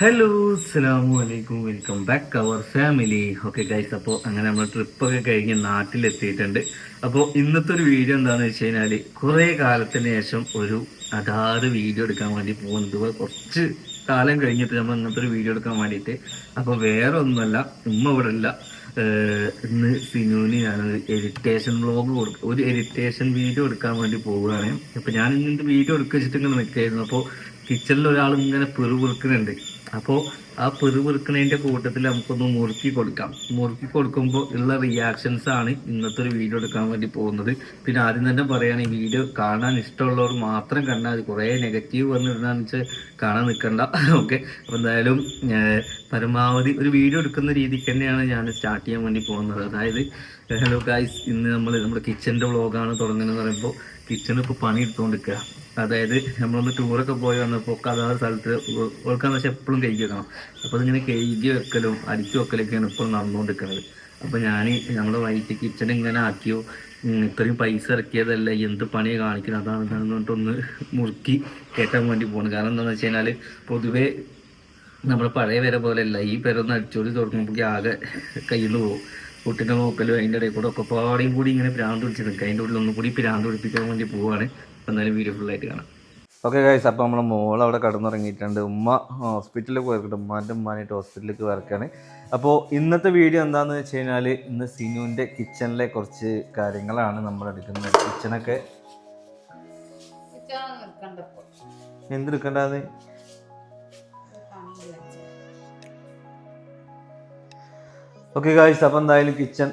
Hello അസ്സലാമു അലൈക്കും welcome back our family okay guys അപ്പോൾ അങ്ങനെ നമ്മൾ ട്രിപ്പൊക്കെ കഴിഞ്ഞ് നാട്ടിലെത്തിയിട്ടുണ്ട്. അപ്പോൾ ഇന്നത്തെ ഒരു വീഡിയോ എന്താണെന്ന് വെച്ച് കഴിഞ്ഞാൽ കുറേ കാലത്തിന് ശേഷം ഒരു അതാറ് വീഡിയോ എടുക്കാൻ വേണ്ടി പോകുന്നത് കുറച്ച് കാലം കഴിഞ്ഞിട്ട് നമ്മൾ ഇന്നത്തെ ഒരു വീഡിയോ എടുക്കാൻ വേണ്ടിയിട്ട്. അപ്പോൾ വേറെ ഒന്നുമല്ല ഉമ്മ ഇവിടെ ഇല്ല. ഇന്ന് സിനുവിന് ഞാനൊരു എഡിറ്റേഷൻ വ്ളോഗ് കൊടുക്കും ഒരു എഡിറ്റേഷൻ വീഡിയോ എടുക്കാൻ വേണ്ടി പോവുകയാണ്. അപ്പോൾ ഞാൻ ഇന്നിട്ട് വീഡിയോ എടുക്കുക വെച്ചിട്ട് ഇങ്ങനെ നിൽക്കുകയായിരുന്നു അപ്പോൾ കിച്ചണിൽ ഒരാൾ ഇങ്ങനെ പെറുപിറുക്കുന്നുണ്ട്. അപ്പോൾ ആ പെറുപിറുക്കണതിന്റെ കൂട്ടത്തിൽ നമുക്കൊന്ന് മുറുക്കി കൊടുക്കാം. മുറുക്കി കൊടുക്കുമ്പോൾ ഉള്ള റിയാക്ഷൻസ് ആണ് ഇന്നത്തെ ഒരു വീഡിയോ എടുക്കാൻ വേണ്ടി പോകുന്നത്. പിന്നെ ആദ്യം തന്നെ പറയുകയാണ് ഈ വീഡിയോ കാണാൻ ഇഷ്ടമുള്ളവർ മാത്രം കണ്ടാൽ മതി. കുറേ നെഗറ്റീവ് വന്നിരുന്നാന്ന് വെച്ചാൽ കാണാൻ നിൽക്കണ്ട ഓക്കെ അപ്പോൾ എന്തായാലും പരമാവധി ഒരു വീഡിയോ എടുക്കുന്ന രീതിക്ക് തന്നെയാണ് ഞാൻ സ്റ്റാർട്ട് ചെയ്യാൻ വേണ്ടി പോകുന്നത്. അതായത് ഹലോ ഗായ്സ് ഇന്ന് നമ്മൾ നമ്മുടെ കിച്ചന്റെ വ്ളോഗാണ് തുടങ്ങുന്നത് പറയുമ്പോൾ ഇപ്പൊ പണി എടുത്തുകൊണ്ടിരിക്കുക അതായത് നമ്മളൊന്ന് ടൂറൊക്കെ പോയി വന്നപ്പോൾ അതാത് സ്ഥലത്ത് ഓൾക്കാന്ന് വെച്ചാൽ എപ്പോഴും കഴുകി വെക്കണം. അപ്പോൾ അതിങ്ങനെ കഴുകി വെക്കലും അടിച്ചു വെക്കലൊക്കെയാണ് ഇപ്പോൾ നടന്നുകൊണ്ടിരിക്കുന്നത് അപ്പോൾ ഞാൻ നമ്മുടെ വൈറ്റ് കിച്ചൺ ഇങ്ങനെ ആക്കിയോ ഇത്രയും പൈസ ഇറക്കിയതല്ല എന്ത് പണിയെ കാണിക്കണം അതാണ് ഇതാണ് പറഞ്ഞിട്ടൊന്ന് മുറുക്കി കയറ്റാൻ വേണ്ടി പോകണം കാരണം എന്താണെന്ന് വെച്ച് കഴിഞ്ഞാൽ പൊതുവേ നമ്മുടെ പഴയ പേരെ പോലെയല്ല ഈ പേരൊന്ന് അടിച്ചോടി തുറക്കുമ്പോഴേക്കും ആകെ കയ്യിൽ നിന്ന് പോകും കുട്ടിന്റെ നോക്കലും അതിന്റെ ഇടയിൽ കൂടെ ഒക്കെ പാടിയും കൂടി ഇങ്ങനെ പ്രാന്ത് പിടിച്ച് നിൽക്കുക അതിന്റെ ഉള്ളിൽ ഒന്നും കൂടി പ്രാന്ത് പിടിപ്പിക്കാൻ വേണ്ടി പോവാണ്. വീഡിയോ ഫുൾ ആയിട്ട് കാണാം. ഓക്കെ ഗൈസ് അപ്പോൾ നമ്മൾ മോൾ അവിടെ കടന്നുറങ്ങിയിട്ടുണ്ട്. ഉമ്മ ഹോസ്പിറ്റലിൽ പോയിട്ടുണ്ട് ഉമ്മാന്റെ ഉമ്മാനായിട്ട് ഹോസ്പിറ്റലിലേക്ക് വരക്കാണ്. അപ്പോൾ ഇന്നത്തെ വീഡിയോ എന്താണെന്ന് വെച്ച് കഴിഞ്ഞാൽ ഇന്ന് സിനുവിന്റെ കിച്ചണിലെ കുറച്ച് കാര്യങ്ങളാണ് നമ്മൾ എടുക്കുന്നത്. കിച്ചണൊക്കെ എന്തെടുക്കണ്ടത് എന്തെടുക്കേണ്ടത് ഓക്കെ ഗായ്സ് അപ്പോൾ എന്തായാലും കിച്ചൺ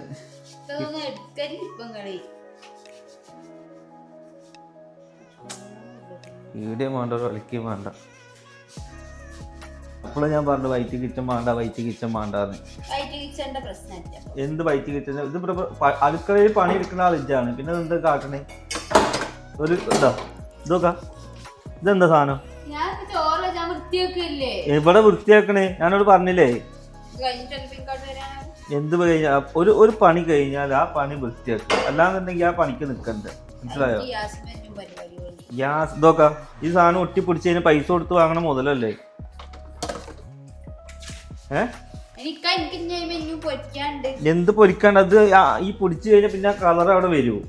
വീഡിയോ വേണ്ട കളിക്കുകയും വേണ്ട. അപ്പോഴും ഞാൻ പറഞ്ഞു വൈറ്റ് കിച്ചൺ വേണ്ട വൈറ്റ് കിച്ചൺ വേണ്ടെന്ന്. എന്ത് വൈറ്റ് കിച്ചൺ? ഇത് അടുക്കളയിൽ പണി എടുക്കുന്ന ആളിച്ചാണ് പിന്നെ എന്ത് എന്താ കാട്ടണേ? ഒരു ഇതാ ഇതൊക്കെ ഇതെന്താ സാധനം? വൃത്തിയൊക്കെ ഇവിടെ വൃത്തിയാക്കണേ? ഞാനോട് പറഞ്ഞില്ലേ. എന്ത് കഴിഞ്ഞാൽ ഒരു ഒരു പണി കഴിഞ്ഞാൽ ആ പണി വൃത്തിയാക്കുക അല്ലാന്നുണ്ടെങ്കിൽ ആ പണിക്ക് നിൽക്കണ്ട മനസ്സിലായോ? ഗ്യാസ് ഇതൊക്കെ. ഈ സാധനം ഒട്ടിപ്പിടിച്ച് അതിന് പൈസ കൊടുത്ത് വാങ്ങണ മുതലല്ലേ? ഏ? എന്ത് പൊരിക്കാണ്ട്? അത് ഈ പൊടിച്ചു കഴിഞ്ഞാൽ പിന്നെ കളർ അവിടെ വരുമോ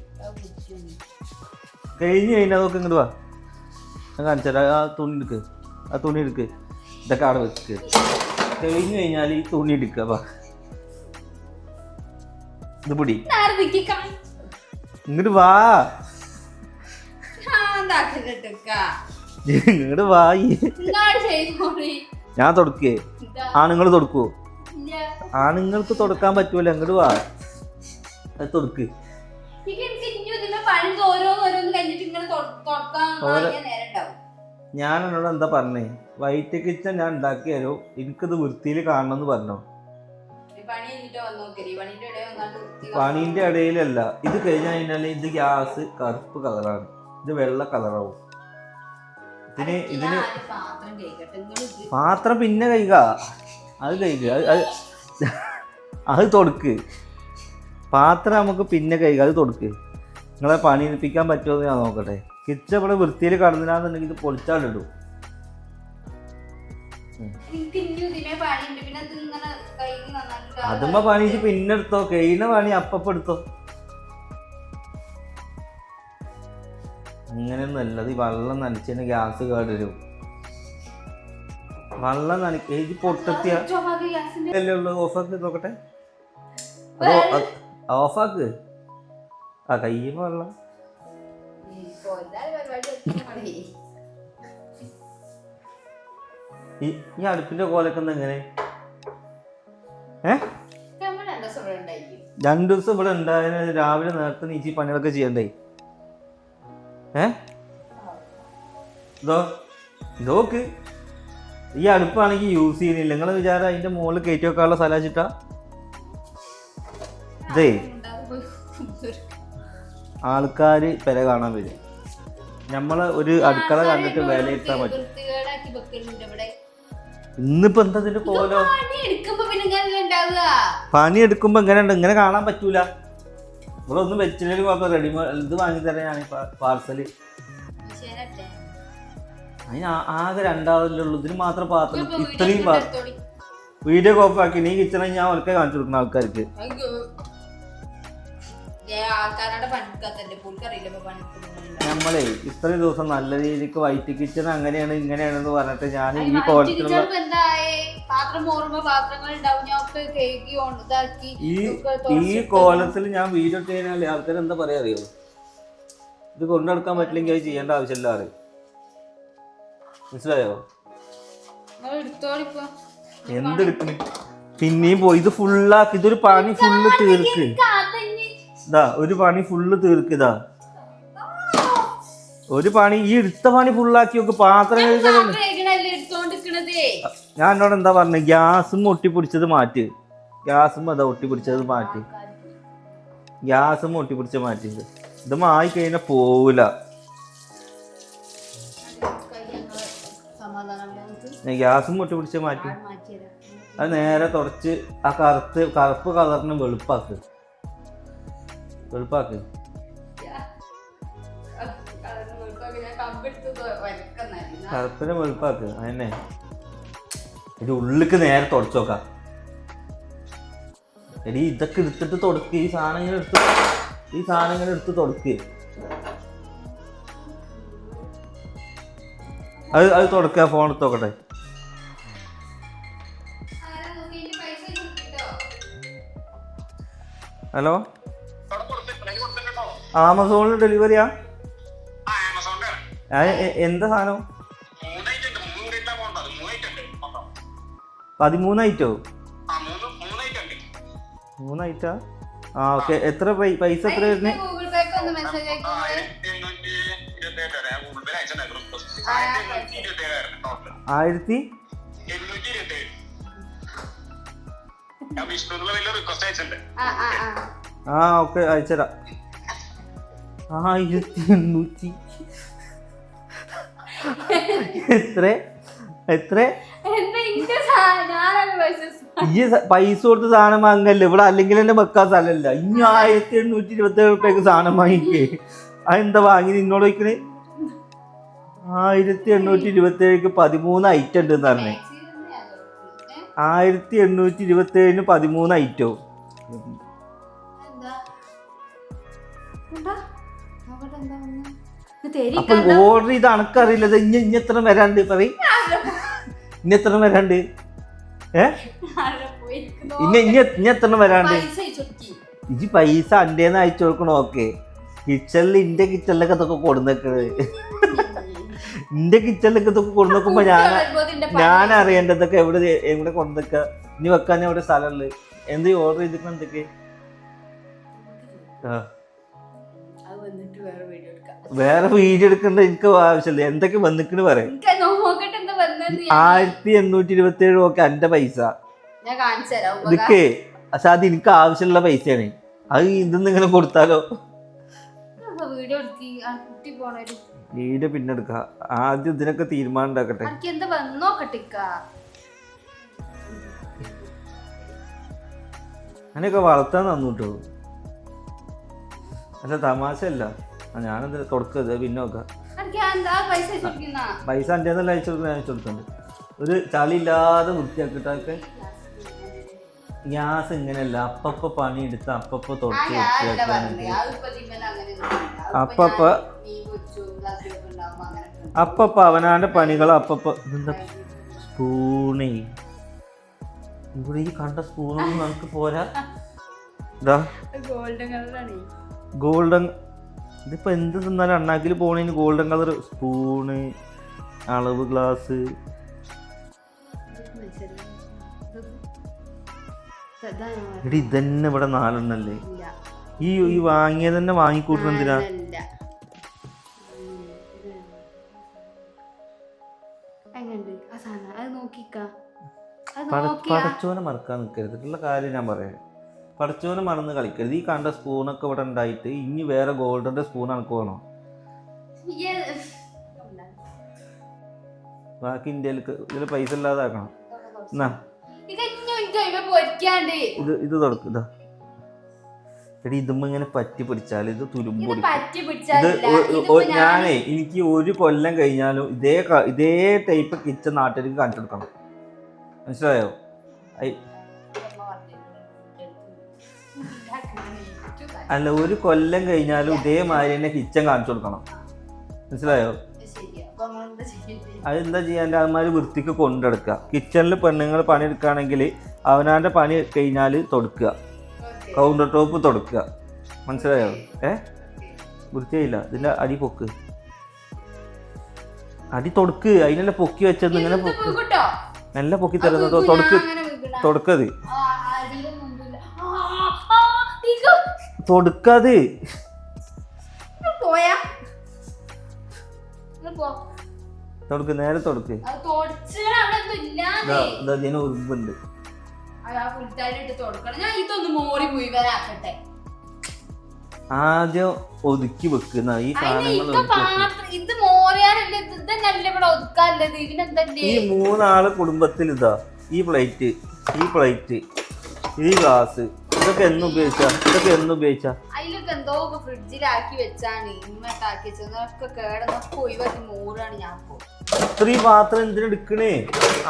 കഴിഞ്ഞു. കഴിഞ്ഞാൽ അതൊക്കെ ഇങ്ങോട്ട് വാ. ഞാൻ കാണിച്ചാൽ ആ തുണി എടുക്ക്. ആ തുണി എടുക്ക്. ഇതൊക്കെ അവിടെ വെക്ക്. കഴിഞ്ഞു കഴിഞ്ഞാൽ ഈ തുണി എടുക്കുക വാ. ഇത് പൊടി. ഇങ്ങോട്ട് വാ. ഇങ്ങോട്ട് വായി. ഞാൻ തുടക്കേ. ആണുങ്ങൾ തുടക്കുവോ. ആണുങ്ങൾക്ക് തുടക്കാൻ പറ്റൂല അങ്ങോട്ട് വാ. അത് തുടക്ക്. ഞാൻ എന്നോട് എന്താ പറഞ്ഞേ? വൈറ്റ് കിച്ചൺ ഞാൻ ഉണ്ടാക്കിയാലോ എനിക്കത് വൃത്തിയിൽ കാണണം എന്ന് പറഞ്ഞോ. പണീന്റെ ഇടയിലല്ല. ഇത് കഴിഞ്ഞ് കഴിഞ്ഞാൽ ഇത് ഗ്യാസ് കറുപ്പ് കളറാണ്. ഇത് വെള്ള കളറാവും. ഇതിന് ഇതിന് പാത്രം പിന്നെ കഴുക. അത് കഴുക. അത് അത് തൊടുക്ക്. പാത്രം നമുക്ക് പിന്നെ കഴുക. അത് തൊടുക്ക്. നിങ്ങളെ പണി എടുപ്പിക്കാൻ പറ്റുമോ എന്ന് ഞാൻ നോക്കട്ടെ. കിച്ചൺ ഇവിടെ വൃത്തിയിൽ കടന്നില്ലാന്നുണ്ടെങ്കിൽ ഇത് പൊളിച്ചാലിടും അതുമ്പോ പണി പിന്നെടുത്തോ പിന്നെ എടുത്തോ. കഴിയുന്ന പണി അപ്പപ്പ എടുത്തോ. അങ്ങനെയൊന്നുമല്ല അത് ഈ വെള്ളം നനച്ചതിന് ഗ്യാസ് കേടരും. വെള്ളം നനക്ക ഇത് പൊട്ടത്തിയ അല്ലേ ഉള്ളു? ഓഫാക്ക് നോക്കട്ടെ. ഓഫ് ഓഫാക്ക്. ആ കയ്യ വെള്ളം. ഈ അടുപ്പിന്റെ കോലൊക്കെ എങ്ങനെ ഏ? രണ്ടു ദിവസം ഇവിടെ ഉണ്ടായതിന് രാവിലെ നേരത്തെ നീച്ചി പണികളൊക്കെ ചെയ്യണ്ടേ? ഏ? ഇതോ ഇതോക്ക് ഈ അടുപ്പാണെങ്കിൽ യൂസ് ചെയ്യുന്നില്ല. നിങ്ങൾ വിചാരം അതിന്റെ മുകളിൽ കയറ്റി വെക്കാനുള്ള സ്ഥലം വെച്ചിട്ടാ? ഇതേ ആൾക്കാർ പെര കാണാൻ വരും. നമ്മൾ ഒരു അടുക്കള കണ്ടിട്ട് വില വിലയിരുത്താൻ പറ്റും. ഇന്നിപ്പോ എന്താ ഇതിന്റെ കോലോ? പണി എടുക്കുമ്പോ ഇങ്ങനെ ഇങ്ങനെ കാണാൻ പറ്റൂല. ഒന്നും വെച്ചില്ലെങ്കിൽ കുഴപ്പം റെഡിമേഡ് ഇത് വാങ്ങി തരാൻ ഞാൻ പാർസൽ അതിന് ആകെ രണ്ടാളുള്ളൂ ഉള്ളൂ. ഇതിന് മാത്രം പാത്രം ഇത്രയും പാത്രം വീഡിയോ കോപ്പ് ആക്കി. നീ കിച്ചണ ഞാൻ അവർക്ക് കാണിച്ചു കൊടുക്കുന്ന ആൾക്കാർക്ക്. നമ്മളെ ഇത്രയും ദിവസം നല്ല രീതിക്ക് വൈറ്റ് കിച്ചൺ അങ്ങനെയാണ് ഇങ്ങനെയാണെന്ന് പറഞ്ഞിട്ട് ഞാൻ ഈ എന്തായേ? പാത്രം പാത്രങ്ങൾ ഉണ്ടാവും. ഞാൻ ഒക്കെ കേക്ക് ഇതാക്കി ഈ ഈ കോലത്തിൽ ഞാൻ വീഡിയോ കഴിഞ്ഞാൽ ആൾക്കാർ എന്താ പറയാ അറിയോ? ഇത് കൊണ്ടെടുക്കാൻ പറ്റില്ലെങ്കിൽ അത് ചെയ്യേണ്ട ആവശ്യമില്ല അറിയും? മനസ്സിലായോ? എന്തെടുക്കണ്? പിന്നെയും പോയി. ഇത് ഫുള്ളാക്കി ഇതൊരു പണി ഫുള്ള് തീർക്ക്. ഇതാ ഒരു പണി ഫുള്ള് തീർക്ക് ഇതാ. ഒരു പണി ഈ എടുത്ത പണി ഫുള്ളാക്കി നോക്ക്. പാത്രം കഴുകാൻ ഞാൻ എന്നോട് എന്താ പറഞ്ഞത് ഗ്യാസും ഒട്ടിപ്പിടിച്ചത് മാറ്റ്. ഗ്യാസും അതാ ഒട്ടിപ്പിടിച്ചത് മാറ്റി. ഗ്യാസും ഒട്ടിപ്പിടിച്ച മാറ്റിയത് ഇത് മായി കഴിഞ്ഞാൽ പോവില്ല ഗ്യാസും ഒട്ടിപ്പിടിച്ച മാറ്റി. അത് നേരെ തുടച്ച് ആ കറുത്ത് കറുപ്പ് കളറിന് വെളുപ്പാക്ക്. വെളുപ്പാക്ക്. കറുപ്പിനെ വെളുപ്പാക്ക്. അതന്നെ. ഇത് ഉള്ളിക്ക് നേരെ തുടച്ചു നോക്കാം. എടി ഇതൊക്കെ എടുത്തിട്ട് തുടക്ക്. ഈ സാധനം ഇങ്ങനെ എടുത്ത് ഈ സാധനം ഇങ്ങനെ എടുത്ത് തുടക്ക്. അത് അത് തുടക്കുക ഫോൺ എടുത്ത് നോക്കട്ടെ. ഹലോ? ആമസോണിൽ ഡെലിവറിയാ? എന്താ എ- എന്താ സാധനം പതിമൂന്നായിട്ടോ മൂന്നായിട്ടാ ആ ഓക്കെ. എത്ര പൈസ എത്ര വരുന്നത് ആയിരത്തി ആ ഓക്കെ. അയച്ചരാ. ആയിരത്തി എണ്ണൂറ്റി എത്ര? എത്ര? ഈ പൈസ കൊടുത്ത് സാധനം വാങ്ങല്ലേ? ഇവിടെ അല്ലെങ്കിൽ എന്റെ വെക്കാൻ സ്ഥലമല്ല. ഇനി ആയിരത്തി എണ്ണൂറ്റി ഇരുപത്തി ഏഴ് റുപ്യക്ക് സാധനം വാങ്ങിക്കേ. അതെന്താ വാങ്ങി നിന്നോട് വയ്ക്കണേ ആയിരത്തി എണ്ണൂറ്റി ഇരുപത്തി ഏഴ് പതിമൂന്ന് ഐറ്റം ഉണ്ടെന്ന് പറഞ്ഞേ ആയിരത്തി എണ്ണൂറ്റി ഇരുപത്തി ഏഴിന് പതിമൂന്ന് ഐറ്റോ അപ്പൊ ഓർഡർ ചെയ്ത് അണക്കറിയില്ലത് ഇനി ഇനി എത്ര വരാണ്ട് പറയും ഇനി എത്ര വരാണ്ട്? ഏ? ഇനി ഇനി ഇനി എത്ര വരാണ്ട്? ഇജി പൈസ അന്റേന്ന് അയച്ചു കൊടുക്കണോ? ഓക്കെ. കിച്ചണിൽ ഇന്റെ കിച്ചണിലൊക്കെ ഇതൊക്കെ കൊടുന്നേക്കണത്. ഇന്റെ കിച്ചണിലൊക്കെ ഇതൊക്കെ കൊടുന്നേക്കുമ്പോ ഞാൻ. ഞാൻ അറിയേണ്ടതൊക്കെ എവിടെ എവിടെ കൊണ്ടുവെക്ക ഇനി വെക്കാൻ എവിടെ സ്ഥലമുള്ളത് എന്ത് ഓർഡർ ചെയ്തിട്ടുണ്ട് എന്തൊക്കെ? ആ. വേറെ വീഡിയോ എടുക്കേണ്ട എനിക്ക് ആവശ്യമില്ല. എന്തൊക്കെ വന്നിക്കണ് പറയാം എനിക്ക് നോക്കട്ടെ എന്താ വന്നതെന്ന് ഞാൻ- ആയിരത്തി എണ്ണൂറ്റി ഇരുപത്തി ഏഴ് ഓക്കെ എന്റെ പൈസ. ഇതൊക്കെ പക്ഷെ അത് എനിക്ക് ആവശ്യമുള്ള പൈസയാണ്. അത് ഇതൊന്നും ഇങ്ങനെ കൊടുത്താലോ? വീട് വീഡിയോ പിന്നെ എടുക്ക. ആദ്യം ഇതിനൊക്കെ തീരുമാനം ഉണ്ടാക്കട്ടെ. അങ്ങനെയൊക്കെ വളർത്താൻ തന്നു കേട്ടോ അല്ല തമാശ അല്ല ഞാനെന്താ തുടക്കത് പിന്നെ നോക്കാം. പൈസ എന്റെ അയച്ചു കൊടുക്കാൻ അയച്ചു കൊടുക്കുന്നുണ്ട് ഒരു ചളിയില്ലാതെ വൃത്തിയാക്കിയിട്ടൊക്കെ ഗ്യാസ് ഇങ്ങനെയല്ല അപ്പപ്പ പണി എടുത്ത് അപ്പപ്പ തൊട്ട് തുടച്ച്. അതിപ്പോ അപ്പപ്പ-. അപ്പപ്പ അവനാന്റെ പണികൾ അപ്പപ്പ. എന്താ സ്പൂണേ? ഇവിടെ ഈ കണ്ട സ്പൂണൊന്നും നമുക്ക് പോരാ. ഗോൾഡൻ ഗോൾഡൻ ഇതിപ്പോ എന്ത് തിന്നാലും അണ്ണാക്കിൽ പോണതിന് ഗോൾഡൻ കളർ സ്പൂണ് അളവ് ഗ്ലാസ് എടി ഇതന്നെ ഇവിടെ നാലെണ്ണല്ലേ? ഈ ഈ വാങ്ങിയത് തന്നെ വാങ്ങിക്കൂട്ടണം എന്തിനാ പടച്ചോനെ മറക്കാൻ നിൽക്കരുത് ഉള്ള കാര്യം ഞാൻ പറയാം. പടച്ചോനെ മറന്ന് കളിക്കരുത്. ഈ കണ്ട സ്പൂണൊക്കെ ഇവിടെ ഉണ്ടായിട്ട് ഇനി വേറെ ഗോൾഡിന്റെ സ്പൂൺ എനിക്ക് വേണോ. ബാക്കി ഇന്ത്യയിൽ ഇതിൽ പൈസ ഇല്ലാതാക്കണം. എന്നാ? ഇത് ഇത് തുടക്കും ഇതാ. എടി ഇതുമ്പോ ഇങ്ങനെ പറ്റി പിടിച്ചാൽ ഇത് തുരുമ്പ് ഇത് ഞാനേ എനിക്ക് ഒരു കൊല്ലം കഴിഞ്ഞാലും ഇതേ ഇതേ ടൈപ്പ് കിച്ചൺ നാട്ടിലേക്ക് കാണിച്ചു കൊടുക്കണം മനസ്സിലായോ? അല്ല ഒരു കൊല്ലം കഴിഞ്ഞാലും ഇതേമാതിരി തന്നെ കിച്ചൺ കാണിച്ചു കൊടുക്കണം. മനസ്സിലായോ? അതെന്താ ചെയ്യാൻ അവന്മാർ വൃത്തിക്ക് കൊണ്ടെടുക്കുക. കിച്ചണിൽ പെണ്ണുങ്ങൾ പണിയെടുക്കുകയാണെങ്കിൽ അവനാന്റെ പണി കഴിഞ്ഞാൽ തൊടുക്കുക. Counter top തൊടുക്കുക. മനസ്സിലായോ? ഏ? വൃത്തിയായില്ല. ഇതിന്റെ അടി പൊക്ക്. അടി തൊടുക്ക്. അതിനെല്ലാം പൊക്കി വെച്ചത്. ഇങ്ങനെ പൊക്ക്. നല്ല പൊക്കി തരുന്നത് തൊടുക്ക്. തൊടുക്കത്. തൊടുക്കത്. പോയാ? തൊടുക്ക് നേരെ തൊടുക്ക്. ഇതിന് ഉറുമ്പുണ്ട്. ആദ്യം ഒതുക്കി വെക്കുന്ന ഈ സാധനങ്ങൾ ഈ മൂന്നാൾ കുടുംബത്തിൽ ഇതാ ഈ പ്ലേറ്റ് ഈ പ്ലേറ്റ് ഈ ഗ്ലാസ് ഇതൊക്കെ എന്ന് ഉപയോഗിച്ച? ഇതൊക്കെ എന്ന് ഉപയോഗിച്ച? അതിലൊക്കെ എന്തോ ഫ്രിഡ്ജിലാക്കി വെച്ചാണ് ഇമ്മട്ടാക്കി വെച്ചൊക്കെ കേടന്നൊക്കെ ഒഴിവാക്കി മോറാണ് ഞാൻ. ഇത്രയും പാത്രം എന്തിനെടുക്കണേ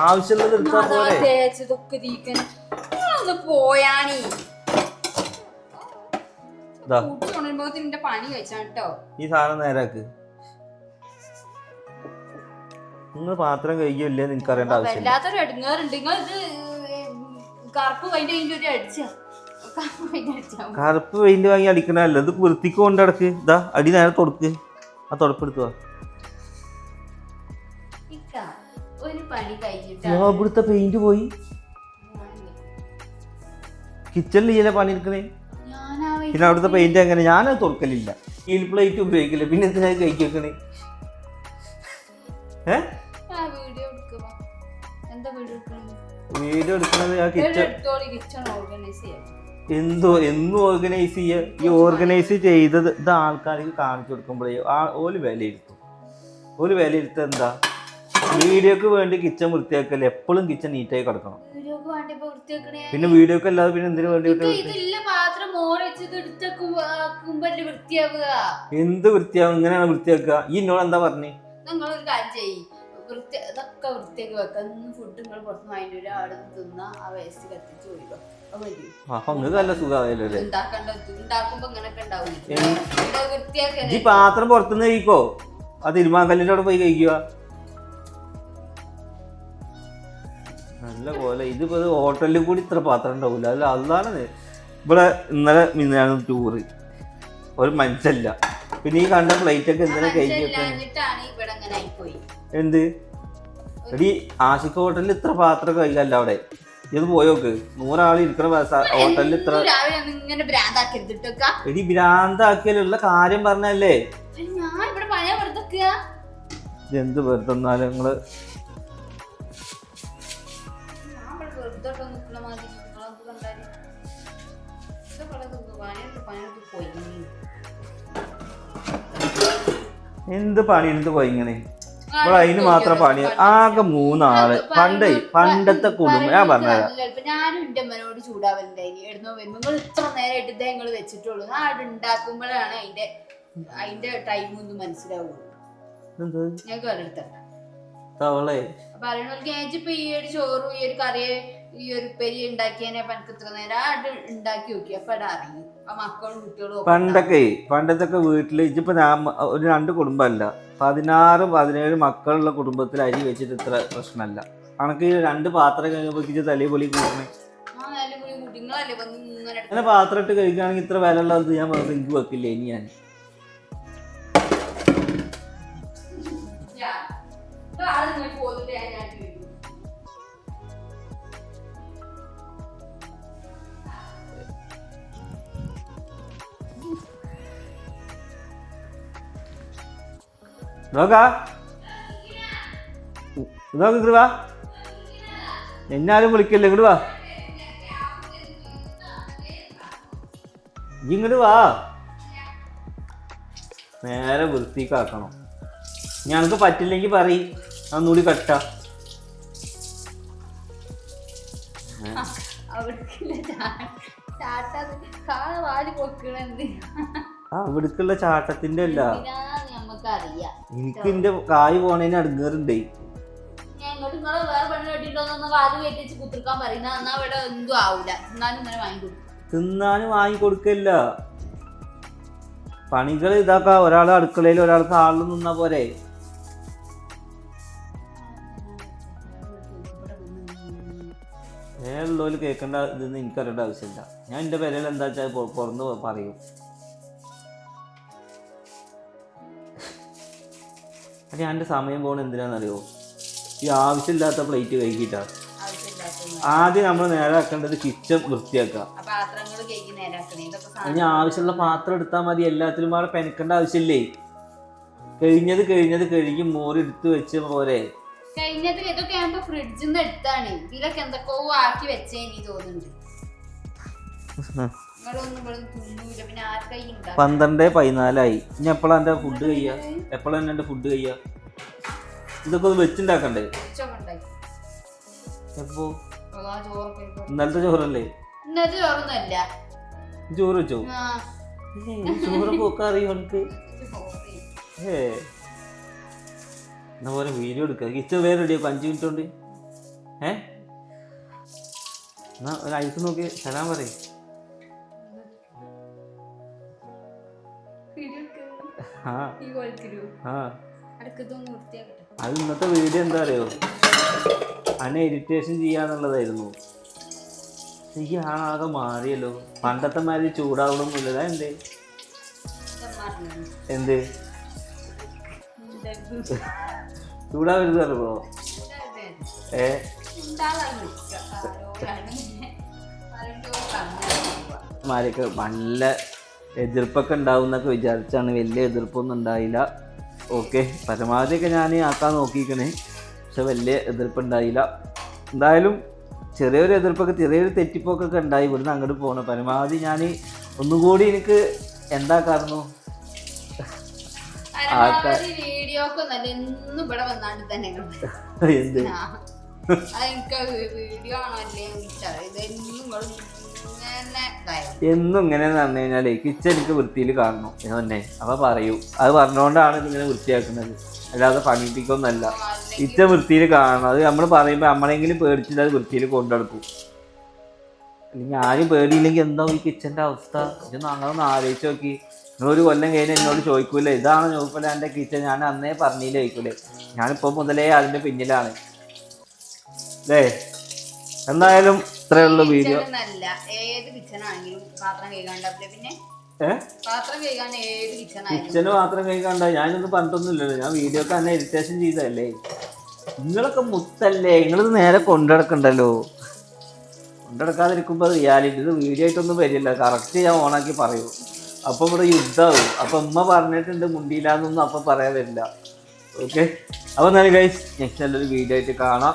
ആവശ്യമുള്ളത് എടുത്താ പോരെ. തേച്ചതൊക്കെ ഒന്ന് പോയാണി. പണി കഴിച്ചാണ് ഈ സാധനം നേരാക്ക്. നിങ്ങൾ പാത്രം കഴിക്കില്ലേ നിനക്ക് അറിയേണ്ട ആവശ്യം വല്ലാത്തൊരു എടുങ്ങാറുണ്ട്. നിങ്ങൾ ഇത് കറുപ്പ് കഴിഞ്ഞ ഒരു അടിച്ച. കറുപ്പ് പെയിന്റ് വാങ്ങി അടിക്കണല്ല ഇത് വൃത്തിക്ക് കൊണ്ടടക്ക്. ഇതാ അടി നേരെ തൊടുക്ക്. ആ തൊടപ്പെടുത്തുക ഞാൻ ഇവിടുത്തെ പെയിന്റ് പോയി. കിച്ചണിൽ ഇല്ലേ പണി എടുക്കണേ പിന്നെ അവിടുത്തെ പെയിന്റ് എങ്ങനെ? ഞാനത് തുറക്കലില്ല സ്റ്റീൽ പ്ലേറ്റ് ഉപയോഗിക്കില്ല. പിന്നെ എന്തിനാ കഴിക്കി വെക്കണേ? ഏ? വീഡിയോ എടുക്കണത്? എടുക്കുന്നത് ആ കിച്ചൺ ഓർഗനൈസ് ചെയ്യാം. എന്തോ എന്നും ഓർഗനൈസ് ചെയ്യുക ഈ ഓർഗനൈസ് ചെയ്തത് ഇത് ആൾക്കാർക്ക് കാണിച്ചു കൊടുക്കുമ്പോഴേ ആ ഓൽ വിലയിരുത്തും. ഓൽ വിലയിരുത്തുക എന്താ? വീഡിയോക്ക് വേണ്ടി കിച്ചൺ വൃത്തിയാക്കല്ലേ എപ്പോഴും കിച്ചൺ നീറ്റായി കിടക്കണം. പിന്നെ വീഡിയോക്ക് അല്ലാതെ പിന്നെ എന്തിനു വേണ്ടി എന്ത് വൃത്തിയാവും? ഇങ്ങനെയാണ് വൃത്തിയാക്കുക. ഈ എന്നോട് എന്താ പറഞ്ഞേ? വൃത്തി ഇതൊക്കെ വൃത്തിയാക്കി വെക്കാം. ഫുഡ് നിങ്ങൾ പുറത്തുനിന്ന് അതിന്റെ ഒരു ആട് തിന്ന ആ വേസ്റ്റ് കത്തിച്ച് ഉണ്ടാവും. ഈ പാത്രം പുറത്തുനിന്ന് കഴിക്കോ? ആ തിരുമാങ്കല്ലിന്റെ അവിടെ പോയി കഴിക്കുക. നല്ല പോലെ. ഇതിപ്പോ ഹോട്ടലിൽ കൂടി ഇത്ര പാത്രം ഉണ്ടാവില്ല അല്ല അതാണ് ഇവിടെ ഇന്നലെ മിന്നാണ് ടൂറ് ഒരു മനുഷ്യല്ല പിന്നെ ഈ കണ്ട പ്ലേറ്റ് ഒക്കെ ഇന്നലെ കഴിക്കും എന്ത്? എടി ആഷിക്ക് ഹോട്ടലിൽ ഇത്ര പാത്രം കഴിക്കല്ല അവിടെ. ഇത് പോയോക്ക് നൂറാൾ ഇരിക്കണ ഹോട്ടലിൽ ഇത്ര എടി ഭ്രാന്താക്കിയാലുള്ള കാര്യം പറഞ്ഞല്ലേ എന്ത് വെറുതെ എന്നാലും നിങ്ങൾ എന്ത് പണി? എന്ത് പോയി ഇങ്ങനെ? ഇവിടെ അതിന് മാത്രം പണി ആകെ മൂന്നാൾ. പണ്ടേ പണ്ടത്തെ കുടുംബം. ഞാൻ പറഞ്ഞുതരാം. ഞാനും എന്റെ അമ്മനോട് ചൂടാവലുണ്ടായി എഴുന്നോ വരുമ്പോ നിങ്ങൾ ഇത്ര നേരമായിട്ട് ഇതേ നിങ്ങൾ വെച്ചിട്ടുള്ളൂ. ആ അത് ഉണ്ടാക്കുമ്പോഴാണ് അതിന്റെ അതിന്റെ ടൈം ഒന്ന് മനസ്സിലാവുള്ളൂ. എന്ത്? ഞാൻ കേടെടുത്ത തവളെ. അപ്പൊ അറിയണവർക്ക് ഇപ്പൊ ഈ ഒരു ചോറും ഈ ഒരു കറിയെ ഈ ഒരു പെരി ഉണ്ടാക്കിയതിനെ പനക്ക് ഇത്ര നേരം ആ അത് ഉണ്ടാക്കി നോക്കി. അപ്പൊ അറിയും. ആ മക്കളും കുട്ടികളും പണ്ടൊക്കെ പണ്ടത്തെ ഒക്കെ വീട്ടിൽ ഇതിപ്പോ ഞാൻ ഒരു രണ്ട് കുടുംബമല്ല. പതിനാറ് പതിനേഴ് മക്കളുള്ള കുടുംബത്തിൽ അരി വെച്ചിട്ട് ഇത്ര പ്രശ്നമല്ല. കണക്ക് ഈ രണ്ട് പാത്രം കഴിയുമ്പോൾ തലേ പൊളി കൂട്ടണേ. അങ്ങനെ പാത്രം ഇട്ട് കഴിക്കുകയാണെങ്കിൽ ഇത്ര വില ഉള്ളത് ഞാൻ വെറുതെ എനിക്ക് വെക്കില്ല ഇനി ഞാൻ? നോക്കാ. നോക്ക് ഇങ്ങോട്ട് വാ. എന്നാലും വിളിക്കല്ലേ ഇങ്ങോട്ട് വാ. ഇങ്ങട് ഇങ്ങോട്ട് വാ. നേരെ വൃത്തിക്കാക്കണം. ഞങ്ങൾക്ക് പറ്റില്ലെങ്കിൽ പറയും. ഒന്നുകൂടി കട്ട. അവിടേക്കുള്ള ചാട്ടത്തിന്റെ അല്ല. നമുക്ക് അറിയാം എനിക്ക് എന്റെ കായ് പോണേന് അടുങ്ങാറുണ്ടേ. നിങ്ങളെ വേറെ പെണ്ണ് കെട്ടിട്ടോന്നൊന്ന് കാൽ കയറ്റിച്ച് കുത്തിർക്കാൻ പറയുന്ന എന്നാ ഇവിടെ എന്തും ആവൂല. എന്നാലും ഇങ്ങനെ വാങ്ങിക്കൊടുക്കും തിന്നാനും വാങ്ങി കൊടുക്കല്ല. പണികൾ ഇതാക്കാ. ഒരാൾ അടുക്കളയിൽ ഒരാൾ ഹാളിൽ നിന്നാ പോരെ. വേറുള്ളവർ കേൾക്കേണ്ട ഇതൊന്നും എനിക്കറിയേണ്ട ആവശ്യമില്ല. ഞാൻ എന്റെ പേരിൽ എന്താ വെച്ചാൽ പുറന്ന് പറയും. ഞാൻ എന്റെ സമയം പോകണ എന്തിനാണെന്നറിയോ? ഈ ആവശ്യമില്ലാത്ത പ്ലേറ്റ് കഴുകിയിട്ടാ. ആദ്യം നമ്മൾ നേരാക്കേണ്ടത് കിച്ചൺ വൃത്തിയാക്കുക ആ പാത്രങ്ങൾ കേക്ക് നേരാക്കണേ. ഇതൊക്കെ അതിന് ആവശ്യമുള്ള പാത്രം എടുത്താൽ മതി. എല്ലാത്തിലും അവിടെ പെനക്കേണ്ട ആവശ്യമില്ലേ? കഴിഞ്ഞത് കഴിഞ്ഞത് കഴുകി മോറി എടുത്ത് വെച്ച പോലെ. കഴിഞ്ഞത് ഇതൊക്കെ ആകുമ്പോ ഫ്രിഡ്ജിൽ നിന്ന് എടുത്താണ്. ഇതിലൊക്കെ എന്തൊക്കെയോ ആക്കി വെച്ചേ എനിക്ക് തോന്നുന്നുണ്ട് പന്ത്രണ്ട് പതിനാലായി. ഇനി എപ്പോഴാണ് എന്റെ ഫുഡ് കഴിയുക എപ്പോഴാണ് എന്റെ ഫുഡ് കഴിയുക ഇതൊക്കെ ഒന്ന് വെച്ചുണ്ടാക്കണ്ടേ? എപ്പോ. ഇന്നലത്തെ ചോറല്ലേ? ചോറ് വെച്ചോ? ചോറ് പോക്കറിയോ എനിക്ക്. ഏ. എന്നാ പോലെ വീഡിയോ എടുക്ക. കിച്ചൺ വേറെ റെഡിയാക്കും അഞ്ച് മിനിറ്റ് കൊണ്ട്. ഏ? എന്നാ ഒരു ഐസ് നോക്കി തരാൻ പറയും. അത് ഇന്നത്തെ വീഡിയോ എന്താ അറിയോ? അന്നെ എഡിറ്റേഷൻ ചെയ്യാന്നുള്ളതായിരുന്നു. ഈ ആകെ മാറിയല്ലോ. പണ്ടത്തെ മാതിരി ചൂടാവണമൊന്നുമില്ല എന്തേ? എന്ത്? ചൂടാവരുത് അറിയോ ഏ? മാരിക്ക് നല്ല എതിർപ്പൊക്കെ ഉണ്ടാവും എന്നൊക്കെ വിചാരിച്ചാണ്. വലിയ എതിർപ്പൊന്നും ഉണ്ടായില്ല. ഓക്കെ പരമാവധിയൊക്കെ ഞാൻ ആക്കാൻ നോക്കിക്കണേ പക്ഷെ വലിയ എതിർപ്പുണ്ടായില്ല എന്തായാലും ചെറിയൊരു എതിർപ്പൊക്കെ ചെറിയൊരു തെറ്റിപ്പോക്കൊക്കെ ഉണ്ടായി. ഇവിടുന്ന് അങ്ങോട്ട് പോകണം പരമാവധി ഞാൻ ഒന്നുകൂടി എനിക്ക് എന്താ? കാരണം. എന്ത് വീഡിയോ ആണല്ലേ. എന്നും ഇങ്ങനെ പറഞ്ഞു കഴിഞ്ഞാലേ എനിക്ക് വൃത്തിയിൽ കാണണം. എന്ന് അപ്പൊ പറയൂ. അത് പറഞ്ഞുകൊണ്ടാണ് ഇതിങ്ങനെ വൃത്തിയാക്കുന്നത്. അല്ലാതെ പണിപ്പിക്കൊന്നല്ല. കിച്ചൺ വൃത്തിയിൽ കാണണം. അത് നമ്മൾ പറയുമ്പോൾ നമ്മളെങ്കിലും പേടിച്ചിട്ട് അത് വൃത്തിയിൽ കൊണ്ടെടുക്കും. അല്ലെങ്കിൽ ആരും പേടിയില്ലെങ്കിൽ എന്താ ഈ കിച്ചന്റെ അവസ്ഥ? ഇതൊന്നും അങ്ങനെ ആലോചിച്ച് നോക്കി. ഒരു കൊല്ലം കഴിഞ്ഞ് എന്നോട് ചോദിക്കൂലേ ഇതാണ് നോക്കില്ല എന്റെ കിച്ചൺ? ഞാൻ അന്നേ പറഞ്ഞില്ല? ചോദിക്കൂലേ. ഞാനിപ്പോൾ മുതലേ അതിന്റെ പിന്നിലാണ്. അല്ലേ? എന്തായാലും ഇത്രയേ ഉള്ളൂ വീഡിയോ. ഏത് കിച്ചൺ ആണെങ്കിലും പാത്രം പിന്നെ? പാത്രം കിച്ചന് മാത്രം കഴിക്കണ്ട ഞാനൊന്നും പറഞ്ഞിട്ടൊന്നുമില്ലല്ലോ. ഞാൻ വീഡിയോ ഒക്കെ തന്നെ എഡിറ്റേഷൻ ചെയ്തതല്ലേ? നിങ്ങളൊക്കെ മുത്തല്ലേ? നിങ്ങളിത് നേരെ കൊണ്ടുനടക്കണ്ടല്ലോ. കൊണ്ടുനടക്കാതിരിക്കുമ്പോൾ റിയാലിറ്റി. ഇത് വീഡിയോ ആയിട്ടൊന്നും വരില്ല. കറക്റ്റ് ഞാൻ ഓണാക്കി പറയൂ. അപ്പം ഇവിടെ യുദ്ധമാവും. അപ്പം ഉമ്മ പറഞ്ഞിട്ടുണ്ട് മുണ്ടിയില്ലാന്നൊന്നും അപ്പം പറയാൻ വരില്ല. ഓക്കെ അപ്പോൾ എന്നാലും ഗൈസ് നെക്സ്റ്റ് നല്ലൊരു വീഡിയോ ആയിട്ട് കാണാം.